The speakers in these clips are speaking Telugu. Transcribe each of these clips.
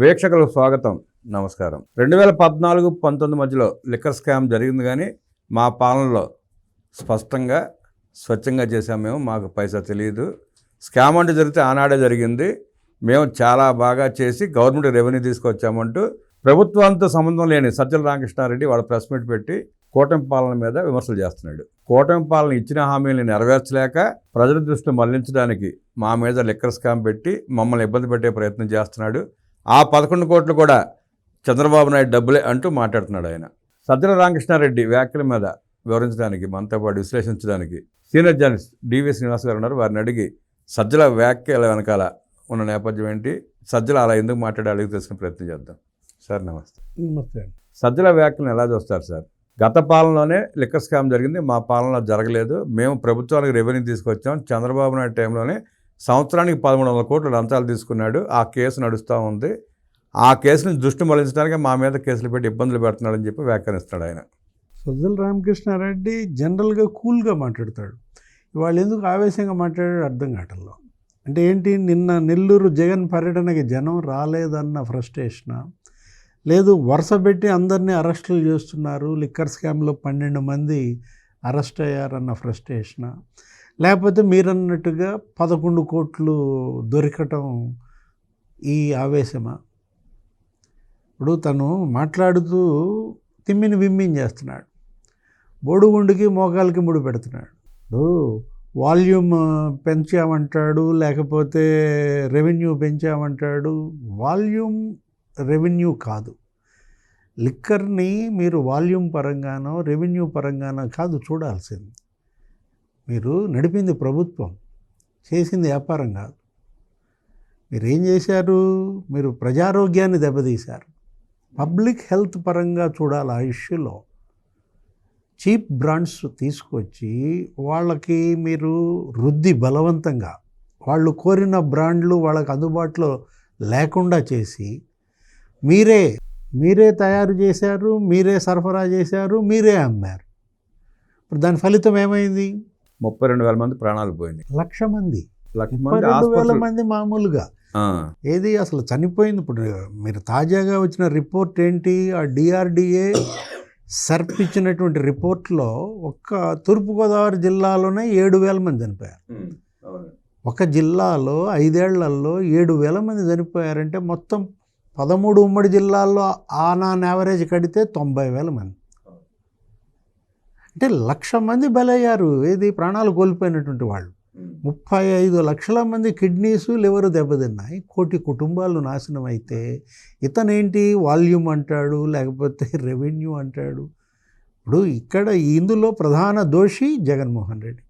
వీక్షకులకు స్వాగతం. నమస్కారం. రెండు వేల పద్నాలుగు పంతొమ్మిది మధ్యలో లిక్కర్ స్కామ్ జరిగింది కానీ మా పాలనలో స్పష్టంగా స్వచ్ఛంగా చేసాం మేము. మాకు పైసా తెలియదు. స్కామ్ అంటే జరిగితే ఆనాడే జరిగింది. మేము చాలా బాగా చేసి గవర్నమెంట్ రెవెన్యూ తీసుకొచ్చామంటూ ప్రభుత్వంతో సంబంధం లేని సజ్జల రామకృష్ణారెడ్డి వాళ్ళ ప్రెస్ మీట్ పెట్టి కూటమి పాలన మీద విమర్శలు చేస్తున్నాడు. కూటమి పాలన ఇచ్చిన హామీలను నెరవేర్చలేక ప్రజల దృష్టిని మళ్ళించడానికి మా మీద లిక్కర్ స్కామ్ పెట్టి మమ్మల్ని ఇబ్బంది పెట్టే ప్రయత్నం చేస్తున్నాడు. ఆ పదకొండు కోట్లు కూడా చంద్రబాబు నాయుడు డబ్బులే అంటూ మాట్లాడుతున్నాడు ఆయన. సజ్జల రామకృష్ణారెడ్డి వ్యాఖ్యల మీద వివరించడానికి మనతో పాటు విశ్లేషించడానికి సీనియర్ జర్నలిస్ట్ డివి శ్రీనివాస్ గారు ఉన్నారు. వారిని అడిగి సజ్జల వ్యాఖ్యల వెనకాల ఉన్న నేపథ్యం ఏంటి? సజ్జల అలా ఎందుకు మాట్లాడి అడిగి తెలుసుకునే ప్రయత్నం చేద్దాం. సార్ నమస్తే. నమస్తే అండి. సజ్జల వ్యాఖ్యలను ఎలా చూస్తారు సార్? గత పాలనలోనే లిక్కర్ స్కామ్ జరిగింది. మా పాలనలో జరగలేదు. మేము ప్రభుత్వానికి రెవెన్యూ తీసుకొచ్చాం. చంద్రబాబు నాయుడు టైంలోనే సంవత్సరానికి పదమూడు వందల కోట్ల లంచాలు తీసుకున్నాడు. ఆ కేసు నడుస్తూ ఉంది. ఆ కేసుని దృష్టి మళ్ళించడానికి మా మీద కేసులు పెట్టి ఇబ్బందులు పెడుతున్నాడని చెప్పి వ్యాఖ్యానిస్తాడు ఆయన. సజ్జల రామకృష్ణారెడ్డి జనరల్గా కూల్గా మాట్లాడతాడు. వాళ్ళు ఎందుకు ఆవేశంగా మాట్లాడాడు అర్థం కావటంలో అంటే ఏంటి? నిన్న నెల్లూరు జగన్ పర్యటనకి జనం రాలేదన్న ఫ్రస్ట్రేషన్? లేదు వరుస పెట్టి అందరినీ అరెస్టులు చేస్తున్నారు. లిక్కర్ స్కామ్లో పన్నెండు మంది అరెస్ట్ అయ్యారన్న ఫ్రస్ట్రేషన్? లేకపోతే మీరన్నట్టుగా పదకొండు కోట్లు దొరకటం ఈ ఆవేశమా? ఇప్పుడు తను మాట్లాడుతూ తిమ్మిని విమ్మిని చేస్తున్నాడు. బోడుగుండుకి మోకాలకి ముడి పెడుతున్నాడు. ఇప్పుడు వాల్యూమ్ పెంచామంటాడు లేకపోతే రెవెన్యూ పెంచామంటాడు. వాల్యూమ్ రెవెన్యూ కాదు. లిక్కర్ని మీరు వాల్యూమ్ పరంగానో రెవెన్యూ పరంగానో కాదు చూడాల్సింది. మీరు నడిపింది ప్రభుత్వం చేసింది వ్యాపారం కాదు. మీరు ఏం చేశారు? మీరు ప్రజారోగ్యాన్ని దెబ్బతీశారు. పబ్లిక్ హెల్త్ పరంగా చూడాలి ఆ ఇష్యూలో. చీప్ బ్రాండ్స్ తీసుకొచ్చి వాళ్ళకి మీరు రుద్ది బలవంతంగా వాళ్ళు కోరిన బ్రాండ్లు వాళ్ళకి అందుబాటులో లేకుండా చేసి మీరే మీరే తయారు చేశారు మీరే సరఫరా చేశారు మీరే అమ్మారు. ఇప్పుడు దాని ఫలితం ఏమైంది? ముప్పై రెండు వేల మంది ప్రాణాలు పోయినాయి. లక్ష మంది. రెండు వేల మంది మామూలుగా. ఏది అసలు చనిపోయింది ఇప్పుడు? మీరు తాజాగా వచ్చిన రిపోర్ట్ ఏంటి? ఆ డిఆర్డిఏ సర్ప్ ఇచ్చినటువంటి రిపోర్ట్లో ఒక్క తూర్పుగోదావరి జిల్లాలోనే ఏడు వేల మంది చనిపోయారు. ఒక జిల్లాలో ఐదేళ్ళలో ఏడు వేల మంది చనిపోయారంటే మొత్తం పదమూడు ఉమ్మడి జిల్లాల్లో ఆన్ ఆన్ యావరేజ్ కడితే తొంభై వేల మంది. అంటే లక్ష మంది బలయ్యారు. ఏది? ప్రాణాలు కోల్పోయినటువంటి వాళ్ళు. ముప్పై ఐదు లక్షల మంది కిడ్నీస్ లివర్ దెబ్బతిన్నాయి. కోటి కుటుంబాలు నాశనం అయితే ఇతనేంటి? వాల్యూమ్ అంటాడు లేకపోతే రెవెన్యూ అంటాడు. ఇప్పుడు ఇక్కడ ఇందులో ప్రధాన దోషి జగన్మోహన్ రెడ్డి.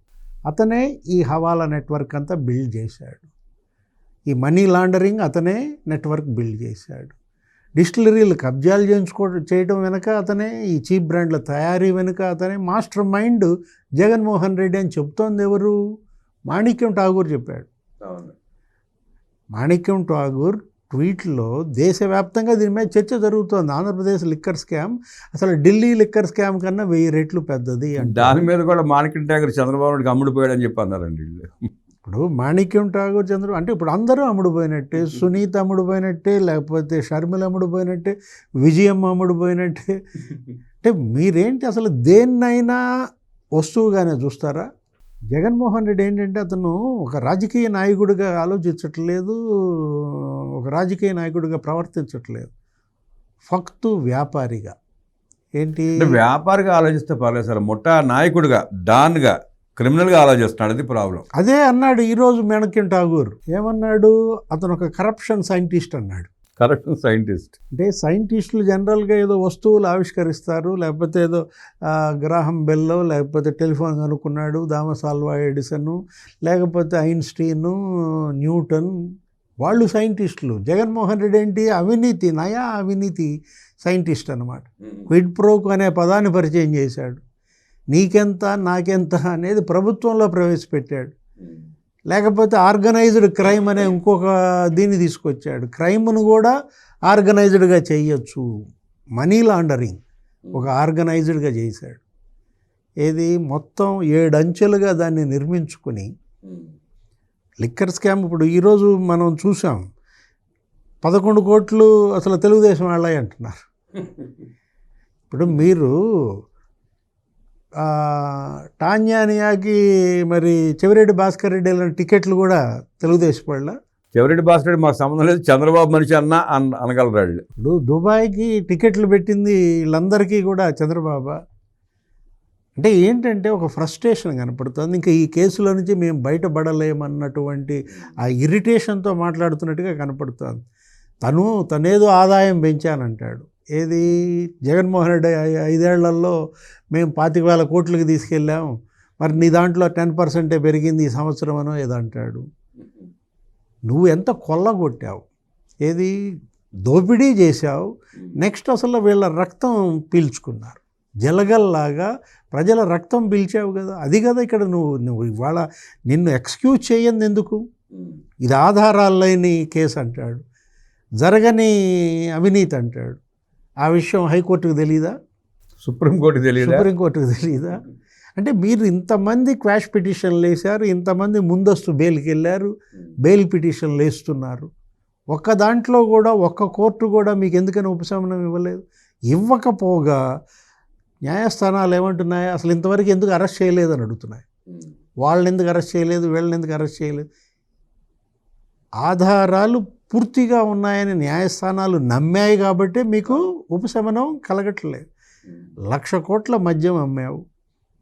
అతనే ఈ హవాలా నెట్వర్క్ అంతా బిల్డ్ చేశాడు. ఈ మనీ లాండరింగ్ అతనే నెట్వర్క్ బిల్డ్ చేశాడు. డిస్టిలరీలు కబ్జాలు చేయించుకో చేయడం వెనుక అతనే ఈ చీప్ బ్రాండ్ల తయారీ వెనుక అతనే మాస్టర్ మైండ్ జగన్మోహన్ రెడ్డి అని చెప్తోంది ఎవరు? మాణిక్యం ఠాగూర్ చెప్పాడు. మాణిక్యం ఠాగూర్ ట్వీట్లో దేశవ్యాప్తంగా దీని మీద చర్చ జరుగుతోంది. ఆంధ్రప్రదేశ్ లిక్కర్ స్కామ్ అసలు ఢిల్లీ లిక్కర్ స్కామ్ కన్నా వెయ్యి రెట్లు పెద్దది అంటే దాని మీద కూడా మాణిక్యం ట్యాగర్ చంద్రబాబు నాయుడు అమ్ముడిపోయాడు అని చెప్పి అన్నారండి ఇప్పుడు మాణిక్యం ఠాగూర్ చంద్ర అంటే ఇప్పుడు అందరూ అమ్ముడుపోయినట్టే సునీత అమ్ముడుపోయినట్టే లేకపోతే షర్మిల అమ్ముడుపోయినట్టే విజయమ్మ అమ్ముడుపోయినట్టే. అంటే మీరేంటి అసలు దేన్నైనా వస్తువుగానే చూస్తారా? జగన్మోహన్ రెడ్డి ఏంటంటే అతను ఒక రాజకీయ నాయకుడిగా ఆలోచించట్లేదు ఒక రాజకీయ నాయకుడిగా ప్రవర్తించట్లేదు. ఫక్తు వ్యాపారిగా. ఏంటి? వ్యాపారిగా ఆలోచిస్తే పర్లేదు సార్ ముఠా నాయకుడిగా డాన్గా. క్రిమినల్గా ఆలోచిస్తున్నాడు. అది ప్రాబ్లం అదే అన్నాడు ఈరోజు మెణక్యం ఠాగూర్. ఏమన్నాడు? అతను ఒక కరప్షన్ సైంటిస్ట్ అన్నాడు. Correct scientist. అంటే సైంటిస్టులు జనరల్గా ఏదో వస్తువులు ఆవిష్కరిస్తారు లేకపోతే ఏదో గ్రాహం బెల్లో లేకపోతే టెలిఫోన్ కనుక్కున్నాడు థామస్ ఆల్వా ఎడిసన్ లేకపోతే ఐన్స్టీను న్యూటన్. వాళ్ళు సైంటిస్టులు. జగన్మోహన్ రెడ్డి ఏంటి? అవినీతి నయా అవినీతి సైంటిస్ట్ అనమాట క్విడ్ ప్రోక్ అనే పదాన్ని పరిచయం చేశాడు. నీకెంత నాకెంత అనేది ప్రభుత్వంలో ప్రవేశపెట్టాడు. లేకపోతే ఆర్గనైజ్డ్ క్రైమ్ అనే ఇంకొక దీన్ని తీసుకొచ్చాడు. క్రైమ్ను కూడా ఆర్గనైజ్డ్గా చేయొచ్చు. మనీ లాండరింగ్ ఒక ఆర్గనైజ్డ్గా చేశాడు. ఏది? మొత్తం ఏడంచెలుగా దాన్ని నిర్మించుకుని లిక్కర్ స్కామ్ ఇప్పుడు ఈరోజు మనం చూసాం. పదకొండు కోట్లు అసలు తెలుగుదేశం వాళ్ళే అంటున్నారు. ఇప్పుడు మీరు ఆ, టాంజానియాకి మరి చెవిరెడ్డి భాస్కర్ రెడ్డి వెళ్ళిన టికెట్లు కూడా తెలుగుదేశం వాళ్ళ. చెవిరెడ్డి భాస్కర్ మాకు సంబంధం లేదు. చంద్రబాబు మనిషి అన్న అన్ అనగలరు వాళ్ళు ఇప్పుడు దుబాయ్కి టికెట్లు పెట్టింది వీళ్ళందరికీ కూడా చంద్రబాబు. అంటే ఏంటంటే ఒక ఫ్రస్ట్రేషన్ కనపడుతుంది. ఇంకా ఈ కేసులో నుంచి మేము బయటపడలేమన్నటువంటి ఆ ఇరిటేషన్తో మాట్లాడుతున్నట్టుగా కనపడుతుంది. తను తనేదో ఆదాయం పెంచానంటాడు. ఏది? జగన్మోహన్ రెడ్డి ఐదేళ్ళలో మేము పాతిక వేల కోట్లకి తీసుకెళ్ళాం. మరి నీ దాంట్లో టెన్ పర్సెంటే పెరిగింది ఈ సంవత్సరం అనో ఏదో అంటాడు. నువ్వు ఎంత కొల్లగొట్టావు? ఏది? దోపిడీ చేశావు. నెక్స్ట్ అసలు వీళ్ళ రక్తం పీల్చుకున్నారు. జలగల్లాగా ప్రజల రక్తం పీల్చావు కదా. అది కదా ఇక్కడ నువ్వు నువ్వు ఇవాళ నిన్ను ఎక్స్క్యూజ్ చేయండి ఎందుకు? ఇది ఆధారాలు లేని కేసు అంటాడు. జరగని అవినీతి అంటాడు. ఆ విషయం హైకోర్టుకు తెలియదా సుప్రీంకోర్టు తెలియదా సుప్రీంకోర్టుకు తెలియదా అంటే మీరు ఇంతమంది క్వాష్ పిటిషన్లు వేశారు ఇంతమంది ముందస్తు బెయిల్కి వెళ్ళారు బెయిల్ పిటిషన్లు వేస్తున్నారు ఒక్క దాంట్లో కూడా ఒక్క కోర్టు కూడా మీకు ఎందుకని ఉపశమనం ఇవ్వలేదు? ఇవ్వకపోగా న్యాయస్థానాలు ఏమంటున్నాయి? అసలు ఇంతవరకు ఎందుకు అరెస్ట్ చేయలేదని అడుగుతున్నాయి. వాళ్ళని ఎందుకు అరెస్ట్ చేయలేదు? వీళ్ళని ఎందుకు అరెస్ట్ చేయలేదు? ఆధారాలు పూర్తిగా ఉన్నాయని న్యాయస్థానాలు నమ్మాయి కాబట్టి మీకు ఉపశమనం కలగట్లేదు. లక్ష కోట్ల మద్యం అమ్మావు.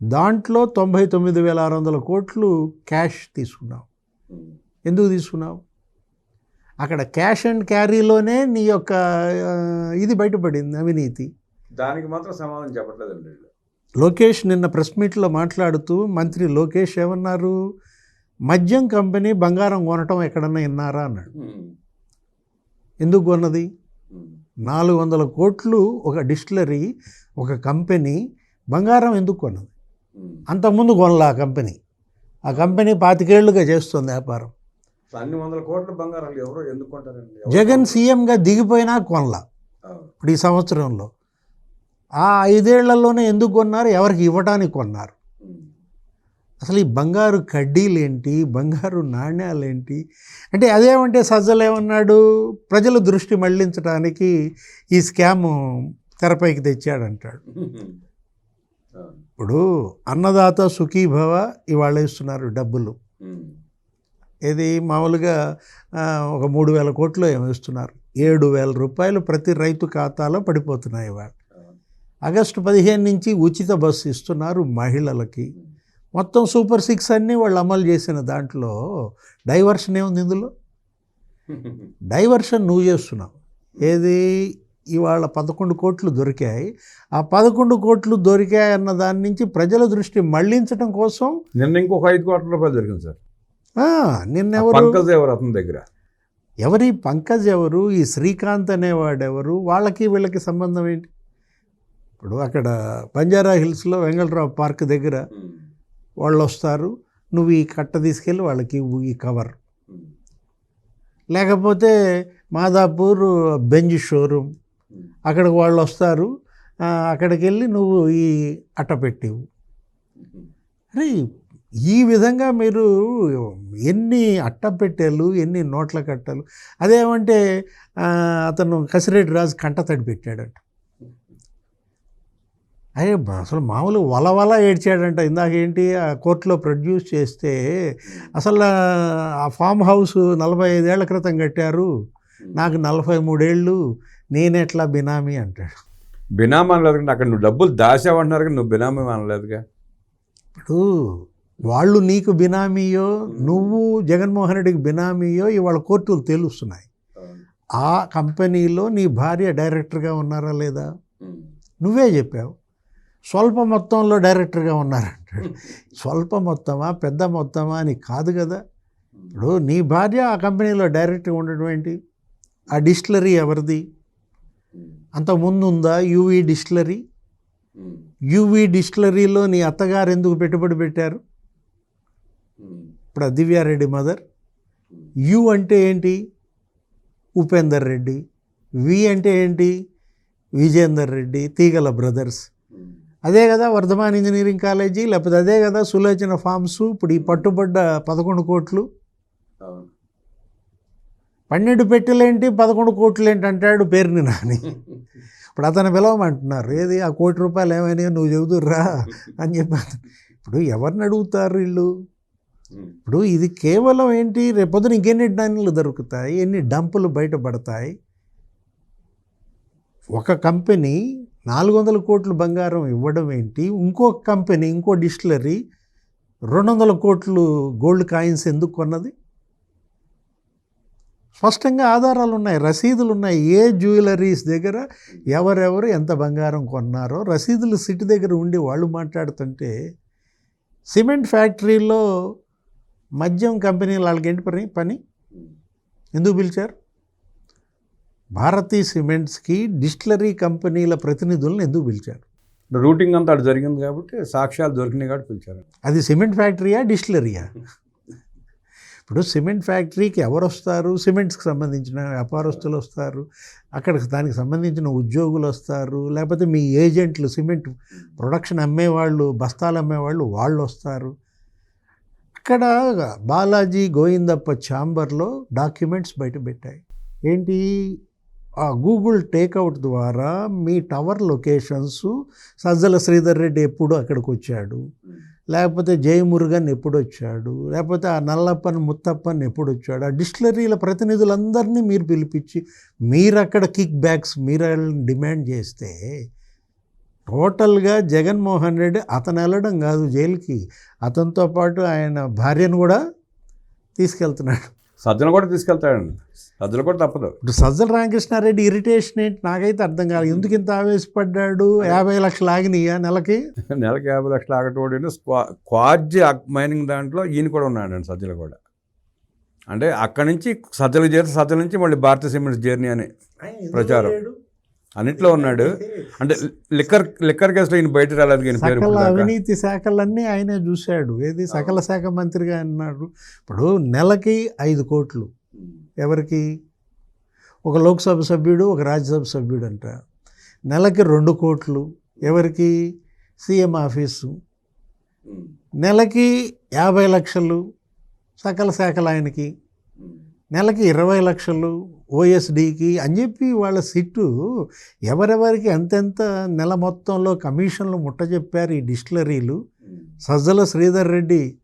దాంట్లో తొంభై తొమ్మిది వేల ఆరు వందల కోట్లు క్యాష్ తీసుకున్నావు. ఎందుకు తీసుకున్నావు? అక్కడ క్యాష్ అండ్ క్యారీలోనే నీ యొక్క ఇది బయటపడింది అవినీతి. దానికి మాత్రం సమాధానం చెప్పట్లేదండి వీళ్ళు. లోకేష్ నిన్న ప్రెస్ మీట్లో మాట్లాడుతూ మంత్రి లోకేష్ ఏమన్నారు? మద్యం కంపెనీ బంగారం కొనటం ఎక్కడన్నా విన్నారా అన్నాడు. ఎందుకు కొన్నది? నాలుగు వందల కోట్లు ఒక డిస్టిలరీ ఒక కంపెనీ బంగారం ఎందుకు కొన్నది? అంతకుముందు కొనలా ఆ కంపెనీ. ఆ కంపెనీ పాతికేళ్ళుగా చేస్తుంది వ్యాపారం. అన్ని వందల కోట్ల బంగారాలు ఎవరు ఎందుకు కొంటారండి? జగన్? సీఎంగా దిగిపోయినా కొనలా. ఇప్పుడు ఈ సంవత్సరంలో. ఆ ఐదేళ్ళలోనే ఎందుకు కొన్నారు? ఎవరికి ఇవ్వడానికి కొన్నారు? అసలు ఈ బంగారు కడ్డీలేంటి? బంగారు నాణ్యాలేంటి? అంటే అదేమంటే సజ్జలు ఏమన్నాడు? ప్రజల దృష్టి మళ్ళించడానికి ఈ స్కామ్ తెరపైకి తెచ్చాడంటాడు. ఇప్పుడు అన్నదాత సుఖీభవ ఇవాళ ఇస్తున్నారు డబ్బులు. ఇది మామూలుగా ఒక మూడు వేల కోట్లు ఏమో ఇస్తున్నారు. ఏడు వేల రూపాయలు ప్రతి రైతు ఖాతాలో పడిపోతున్నాయి ఇవాళ. ఆగస్టు పదిహేను నుంచి ఉచిత బస్సు ఇస్తున్నారు మహిళలకి. మొత్తం సూపర్ సిక్స్ అన్నీ వాళ్ళు అమలు చేసిన దాంట్లో డైవర్షన్ ఏముంది ఇందులో? డైవర్షన్ నువ్వు చేస్తున్నావు. ఏది? ఇవాళ పదకొండు కోట్లు దొరికాయి. ఆ పదకొండు కోట్లు దొరికాయి అన్న దాని నుంచి ప్రజల దృష్టి మళ్ళించడం కోసం నిన్న ఇంకొక ఐదు కోట్ల రూపాయలు దొరికింది సార్. ఆ, నిన్నెవరు పంకజ్ ఎవరు అతని దగ్గర? ఎవరి పంకజ్ ఎవరు? ఈ శ్రీకాంత్ అనేవాడెవరు వాళ్ళకి వీళ్ళకి సంబంధం ఏంటి? ఇప్పుడు అక్కడ బంజారా హిల్స్లో వెంగళరావు పార్క్ దగ్గర వాళ్ళు వస్తారు నువ్వు ఈ కట్ట తీసుకెళ్ళి వాళ్ళకి ఈ కవర్. లేకపోతే మాదాపూర్ బెంజ్ షోరూమ్. అక్కడికి వాళ్ళు వస్తారు అక్కడికి వెళ్ళి నువ్వు ఈ అట్ట పెట్టివు. అరే ఈ విధంగా మీరు ఎన్ని అట్టపెట్టెలు ఎన్ని నోట్ల కట్టలు అదేమంటే అతను కసిరెడ్డి రాజు కంట తడి అయ్యే అసలు మామూలు వల వల ఏడ్చాడంట. ఇందాక ఏంటి ఆ కోర్టులో ప్రొడ్యూస్ చేస్తే అసలు ఆ ఫామ్ హౌస్ నలభై ఐదేళ్ళ క్రితం కట్టారు. నాకు నలభై మూడేళ్ళు నేనెట్లా బినామీ అంటాడు. బినామీ అనలేదు కానీ అక్కడ నువ్వు డబ్బులు దాచావంటున్నారు కానీ నువ్వు బినామీ అనలేదుగా. ఇప్పుడు వాళ్ళు నీకు బినామీయో నువ్వు జగన్మోహన్ రెడ్డికి బినామీయో ఇవాళ కోర్టులు తేలుస్తున్నాయి. ఆ కంపెనీలో నీ భార్య డైరెక్టర్గా ఉన్నారా లేదా? నువ్వే చెప్పావు. స్వల్ప మొత్తంలో డైరెక్టర్గా ఉన్నారంటాడు స్వల్ప మొత్తమా పెద్ద మొత్తమా అని కాదు కదా. ఇప్పుడు నీ భార్య ఆ కంపెనీలో డైరెక్టర్గా ఉండడం ఏంటి? ఆ డిస్టిలరీ ఎవరిది? అంతకుముందు ఉందా యూవీ డిస్టిలరీ? యూవీ డిస్టిలరీలో నీ అత్తగారు ఎందుకు పెట్టుబడి పెట్టారు? ఇప్పుడు దివ్యారెడ్డి మదర్. యు అంటే ఏంటి? ఉపేందర్ రెడ్డి. వి అంటే ఏంటి? విజేందర్ రెడ్డి తీగల బ్రదర్స్. అదే కదా వర్ధమాన్ ఇంజనీరింగ్ కాలేజీ లేకపోతే అదే కదా సులోచన ఫార్మ్స్ ఇప్పుడు ఈ పట్టుబడ్డ పదకొండు కోట్లు. పన్నెండు పెట్టెలేంటి పదకొండు కోట్లు ఏంటి అంటాడు పేరుని నాని. ఇప్పుడు అతను పిలవమంటున్నారు ఏది ఆ కోటి రూపాయలు ఏమైనా నువ్వు చెబుతుర్రా అని చెప్పి ఇప్పుడు ఎవరిని అడుగుతారు వీళ్ళు? ఇప్పుడు ఇది కేవలం ఏంటి రేపొద్దున ఇంకెన్ని డన్నులు దొరుకుతాయి ఎన్ని డంపులు బయటపడతాయి ఒక కంపెనీ నాలుగు వందల కోట్లు బంగారం ఇవ్వడం ఏంటి? ఇంకో కంపెనీ ఇంకో డిస్టిలరీ రెండు వందల కోట్లు గోల్డ్ కాయిన్స్ ఎందుకు కొన్నది? స్పష్టంగా ఆధారాలు ఉన్నాయి రసీదులు ఉన్నాయి ఏ జ్యువెలరీస్ దగ్గర ఎవరెవరు ఎంత బంగారం కొన్నారో రసీదులు సిటీ దగ్గర ఉండి వాళ్ళు మాట్లాడుతుంటే సిమెంట్ ఫ్యాక్టరీలో మద్యం కంపెనీలు వాళ్ళకి ఏంటి పని? పని? ఎందుకు పిలిచారు? భారతీ సిమెంట్స్కి డిస్టిలరీ కంపెనీల ప్రతినిధులను ఎందుకు పిలిచారు? రూటింగ్ అంతా అటు జరిగింది కాబట్టి సాక్ష్యాలు దొరికినాయి కాబట్టి పిలిచారు. అది సిమెంట్ ఫ్యాక్టరీయా డిస్టిలరీయా? ఇప్పుడు సిమెంట్ ఫ్యాక్టరీకి ఎవరు వస్తారు? సిమెంట్స్కి సంబంధించిన వ్యాపారస్తులు వస్తారు. అక్కడ దానికి సంబంధించిన ఉద్యోగులు వస్తారు. లేకపోతే మీ ఏజెంట్లు సిమెంట్ ప్రొడక్షన్ అమ్మేవాళ్ళు బస్తాలు అమ్మేవాళ్ళు వాళ్ళు వస్తారు. ఇక్కడ బాలాజీ గోవిందప్ప ఛాంబర్లో డాక్యుమెంట్స్ బయట పెట్టాయి. ఏంటి? ఆ గూగుల్ టేక్అవుట్ ద్వారా మీ టవర్ లొకేషన్స్ సజ్జల శ్రీధర్ రెడ్డి ఎప్పుడు అక్కడికి వచ్చాడు లేకపోతే జయమురుగన్ ఎప్పుడు వచ్చాడు లేకపోతే ఆ నల్లప్పన్ ముత్తప్పన్ ఎప్పుడు వచ్చాడు ఆ డిస్టిలరీల ప్రతినిధులందరినీ మీరు పిలిపించి మీరు అక్కడ కిక్ బ్యాక్స్ మీరు వాళ్ళని డిమాండ్ చేస్తే టోటల్గా జగన్మోహన్ రెడ్డి అతను వెళ్ళడం కాదు జైలుకి. అతనితో పాటు ఆయన భార్యను కూడా తీసుకెళ్తున్నాడు. సజ్జన కూడా తీసుకెళ్తాడండి. సజ్జలు కూడా తప్పదు. ఇప్పుడు సజ్జల రామకృష్ణారెడ్డి ఇరిటేషన్ ఏంటి? నాకైతే అర్థం కాదు ఎందుకు ఇంత ఆవేశపడ్డాడు? యాభై లక్షలు ఆగినాయా నెలకి? నెలకి యాభై లక్షలు ఆగటోడి క్వాడ్జి మైనింగ్ దాంట్లో ఈయన కూడా ఉన్నాడండి సజ్జలు కూడా. అంటే అక్కడి నుంచి సజ్జలకు చేరి సజ్జల నుంచి మళ్ళీ భారతీయ సిమెంట్స్ జర్నీ అని ప్రచారం. అన్నిట్లో ఉన్నాడు. అంటే లిక్కర్ లిక్కర్ కేసులో ఈయన బయట రాలేదు ఈయన పేరు సకల. అవినీతి శాఖలన్నీ ఆయనే చూశాడు. ఏది సకల శాఖ మంత్రిగా అన్నాడు. ఇప్పుడు నెలకి ఐదు కోట్లు. ఎవరికి? ఒక లోక్సభ సభ్యుడు ఒక రాజ్యసభ సభ్యుడు అంట నెలకి రెండు కోట్లు. ఎవరికి? CM office. నెలకి యాభై లక్షలు సకల శాఖలు ఆయనకి. నెలకి ఇరవై లక్షలు ఓఎస్డికి అని చెప్పి వాళ్ళ సిట్టు ఎవరెవరికి ఎంతెంత నెల మొత్తంలో కమిషన్లు ముట్టజెప్పారు ఈ డిస్టిలరీలు. Sajjala Sridhar Reddy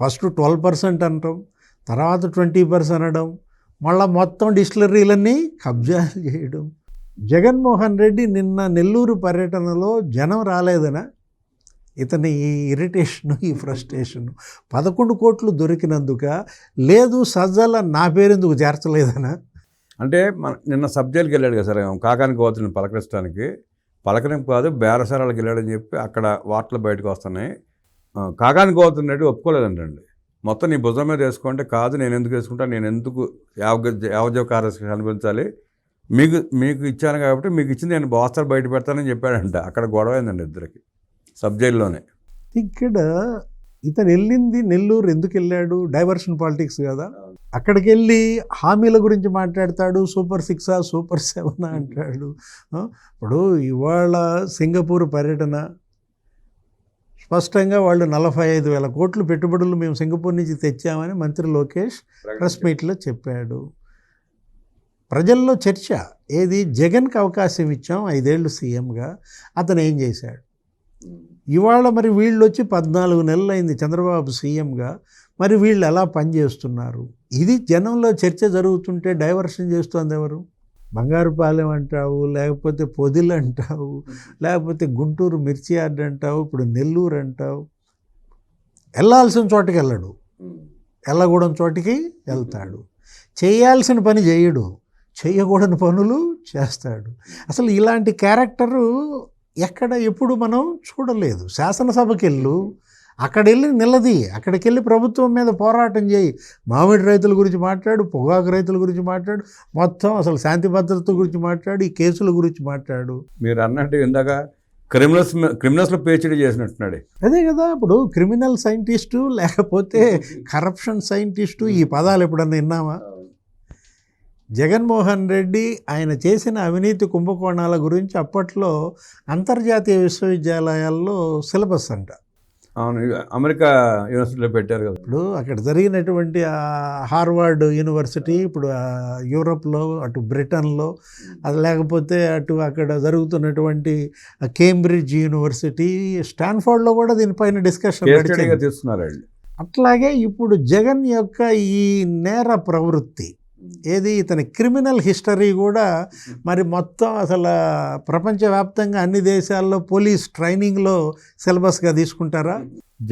first twelve percent అనటం తర్వాత ట్వంటీ పర్సెంట్ అనడం మళ్ళా మొత్తం డిస్టిలరీలన్నీ కబ్జాలు చేయడం. జగన్మోహన్ రెడ్డి నిన్న నెల్లూరు పర్యటనలో జనం రాలేదనా? ఇతని ఈ ఇరిటేషన్ ఈ ఫ్రస్ట్రేషన్. పదకొండు కోట్లు దొరికినందుక లేదు సజ్జల నా పేరెందుకు చేర్చలేదనా? అంటే మన నిన్న సబ్జెక్ట్కి వెళ్ళాడు కదా సార్ కాకానికి పోతున్నాను పలకరించడానికి. పలకరం కాదు బేరసారాలకు వెళ్ళాడని చెప్పి అక్కడ వార్తలు బయటకు వస్తున్నాయి. కాకానికి పోతున్నట్టు ఒప్పుకోలేదంటండి. మొత్తం నీ భుజం మీద వేసుకుంటే కాదు నేను ఎందుకు వేసుకుంటా నేను ఎందుకు యావ యావజీవ కార్యక్రమం కనిపించాలి మీకు మీకు ఇచ్చాను కాబట్టి మీకు ఇచ్చింది నేను బాస్టర్ బయట పెడతానని చెప్పాడంట. అక్కడ గొడవ అయిందండి ఇద్దరికి సబ్ జైల్లోనే. ఇక్కడ ఇతను వెళ్ళింది నెల్లూరు ఎందుకు వెళ్ళాడు? డైవర్షన్ పాలిటిక్స్ కదా. అక్కడికి వెళ్ళి హామీల గురించి మాట్లాడతాడు సూపర్ సిక్సా సూపర్ సెవెన్ అంటాడు. ఇప్పుడు ఇవాళ సింగపూర్ పర్యటన. స్పష్టంగా వాళ్ళు నలభై ఐదు వేల కోట్లు పెట్టుబడులు మేము సింగపూర్ నుంచి తెచ్చామని మంత్రి లోకేష్ ప్రెస్ మీట్లో చెప్పాడు. ప్రజల్లో చర్చ. ఏది? జగన్కి అవకాశం ఇచ్చాం ఐదేళ్ళు సీఎంగా. అతను ఏం చేశాడు? ఇవాళ మరి వీళ్ళు వచ్చి పద్నాలుగు నెలలు అయింది చంద్రబాబు సీఎంగా. మరి వీళ్ళు ఎలా పనిచేస్తున్నారు ఇది జనంలో చర్చ జరుగుతుంటే డైవర్షన్ చేస్తోంది ఎవరు? బంగారుపాలెం అంటావు లేకపోతే పొదిలు అంటావు లేకపోతే గుంటూరు మిర్చి యార్డ్ అంటావు ఇప్పుడు నెల్లూరు అంటావు. వెళ్ళాల్సిన చోటకి వెళ్ళడు. వెళ్ళకూడని చోటికి వెళ్తాడు. చేయాల్సిన పని చేయడు. చేయకూడని పనులు చేస్తాడు. అసలు ఇలాంటి క్యారెక్టరు ఎక్కడ ఎప్పుడు మనం చూడలేదు. శాసనసభకి వెళ్ళు అక్కడ వెళ్ళి నిలది అక్కడికి వెళ్ళి ప్రభుత్వం మీద పోరాటం చేయి. మామిడి రైతుల గురించి మాట్లాడు పొగాకు రైతుల గురించి మాట్లాడు మొత్తం అసలు శాంతి భద్రత గురించి మాట్లాడు ఈ కేసుల గురించి మాట్లాడు. మీరు అన్నట్టు ఇందాక క్రిమినల్స్ క్రిమినల్స్లో పేచిడి చేసినట్టున్నాడు. అదే కదా ఇప్పుడు క్రిమినల్ సైంటిస్టు లేకపోతే కరప్షన్ సైంటిస్టు ఈ పదాలు ఎప్పుడన్నా విన్నామా జగన్మోహన్ రెడ్డి ఆయన చేసిన అవినీతి కుంభకోణాల గురించి అప్పట్లో అంతర్జాతీయ విశ్వవిద్యాలయాల్లో సిలబస్ అంట. అవును అమెరికా యూనివర్సిటీలో పెట్టారు కదా. ఇప్పుడు అక్కడ జరిగినటువంటి హార్వర్డ్ యూనివర్సిటీ ఇప్పుడు యూరోప్లో అటు బ్రిటన్లో అది లేకపోతే అటు అక్కడ జరుగుతున్నటువంటి కేంబ్రిడ్జ్ యూనివర్సిటీ స్టాన్ఫోర్డ్లో కూడా దీనిపైన డిస్కషన్ తీసుకున్నారు అట్లాగే ఇప్పుడు జగన్ యొక్క ఈ నేర ప్రవృత్తి ఏది? ఇతని క్రిమినల్ హిస్టరీ కూడా మరి మొత్తం అసలు ప్రపంచవ్యాప్తంగా అన్ని దేశాల్లో పోలీస్ ట్రైనింగ్లో సిలబస్గా తీసుకుంటారా?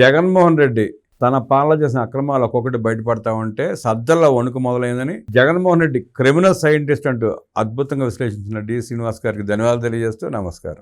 జగన్మోహన్ రెడ్డి తన పాలన చేసిన అక్రమాలు ఒక్కొక్కటి బయటపడతా ఉంటే సద్దల్లో వణుకు మొదలైందని జగన్మోహన్ రెడ్డి క్రిమినల్ సైంటిస్ట్ అంటూ అద్భుతంగా విశ్లేషించిన డి శ్రీనివాస్ గారికి ధన్యవాదాలు తెలియజేస్తూ నమస్కారం.